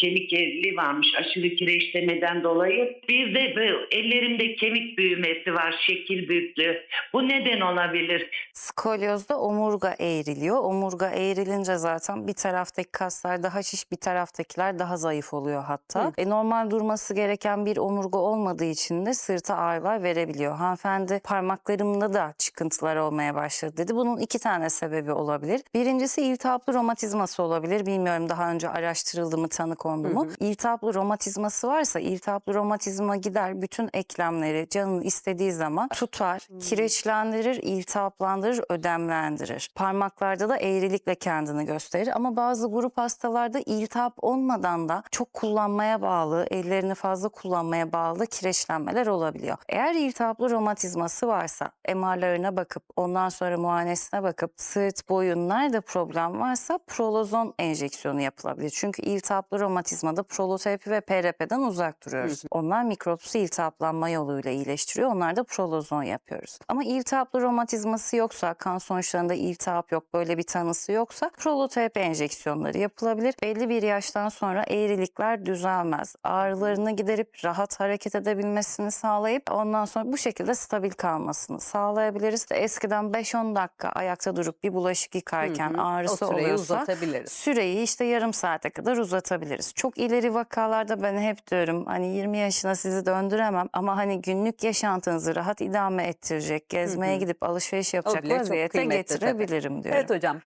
kemik eğriliği varmış aşırı kireçlemeden dolayı. Bir de bu ellerimde kemik büyümesi var şekil büyüklüğü. Bu neden olabilir? Skolyozda omurga eğriliyor. Omurga eğrilince zaten bir taraftaki kaslar daha şiş, bir taraftakiler daha zayıf oluyor hatta. Hı. E, normal durması gereken bir omurga olmadığı için de sırta ağrılar verebiliyor. Hanımefendi parmaklarımda da çıkıntılar olmaya başladı dedi. Bunun iki tane sebebi olabilir. Birincisi iltihaplı romatizması olabilir. Bilmiyorum daha önce araştırıldı mı, tanı kondu mu? İltihaplı romatizması varsa iltihaplı romatizma gider bütün eklemleri canın istediği zaman tutar, kireçlendirir, iltihaplandırır, ödemlendirir. Parmaklarda da eğrilikle kendini gösterir ama bazı grup hastalarda iltihap olmadan da çok kullanmaya bağlı, ellerini fazla kullanmaya bağlı kireçlenmeler olabiliyor. Eğer iltihaplı romatizması varsa MR'larına bakıp ondan sonra muayenesine bakıp sırt, boyun nerede problem varsa prolozon enjeksiyonu yapılabilir. Çünkü iltihaplı romatizmada proloterapi ve PRP'den uzak duruyoruz. Onlar mikropsu iltihaplanma yoluyla iyileştiriyor. Onlar da prolozon yapıyoruz. Ama iltihaplı romatizması yoksa, kan sonuçlarında iltihap yok, böyle bir tanısı yoksa proloterapi enjeksiyonları yapılabilir. Belli bir yaştan sonra eğrilikler düzelmez. Ağrılarını giderip rahat hareket edebilmesini sağlayıp ondan sonra bu şekilde stabil kalmasını sağlayabiliriz. Eskiden 5-10 dakika ayakta durup bir bulaşık yıkarken Hı hı. ağrısı oluyorsa süreyi işte yarım saate kadar uzatabiliriz. Çok ileri vakalarda ben hep diyorum hani 20 yaşına sizi döndüremem ama hani günlük yaşantınızı rahat idame ettirecek, gezmeye gidip alışveriş yapacak vaziyete kıymetli tabii. getirebilirim diyorum. Evet hocam